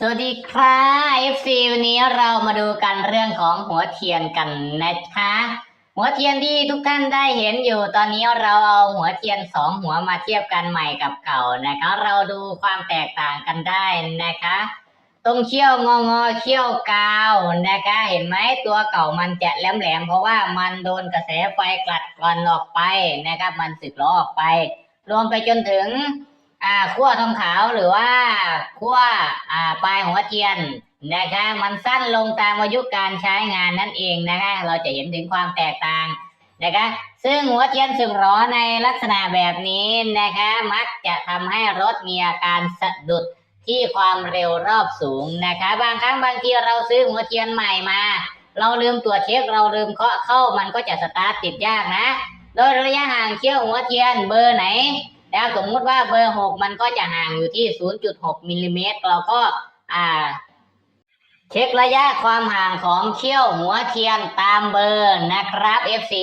สวัสดีครับ FC วันนี้เรามาดูกันเรื่องของหัวเทียนกันนะคะ หัวเทียนที่ทุกท่านได้เห็นอยู่ ตอนนี้เราเอาหัวเทียนสองหัวมาเทียบกันใหม่กับเก่านะคะ เราดูความแตกต่างกันได้นะคะ ตรงเขี้ยวงองอเขี้ยวกาวนะคะ เห็นไหมตัวเก่ามันจะแหลมๆเพราะว่ามันโดนกระแสไฟกลัดกร่อนออกไปนะครับ มันสึกล้อออกไป รวมไปจนถึง อ่าขั้วทองขาวหรือว่าขั้วอ่าปลายหัวเทียนนะคะมันสั้นลงตามอายุการใช้งานนั่นเองนะคะเราจะเห็นถึงความแตกต่างนะคะซึ่งหัวเทียนสึกหรอในลักษณะแบบนี้นะคะมักจะทำให้รถมีอาการสะดุดที่ความเร็วรอบสูงนะคะบางครั้งบางทีเราซื้อหัวเทียนใหม่มา เราลืมตรวเช็คเราลืมเคาะเข้ามันก็จะสตาร์ทติดยากนะ โดยระยะห่างเขี้ยวหัวเทียนเบอร์ไหน แล้วสมมุติว่าเบอร์หกมันก็จะห่างอยู่ที่0.6มิลลิเมตรเราก็อ่า เช็คระยะความห่างของเขี้ยวหัวเทียนตามเบอร์นะครับ FC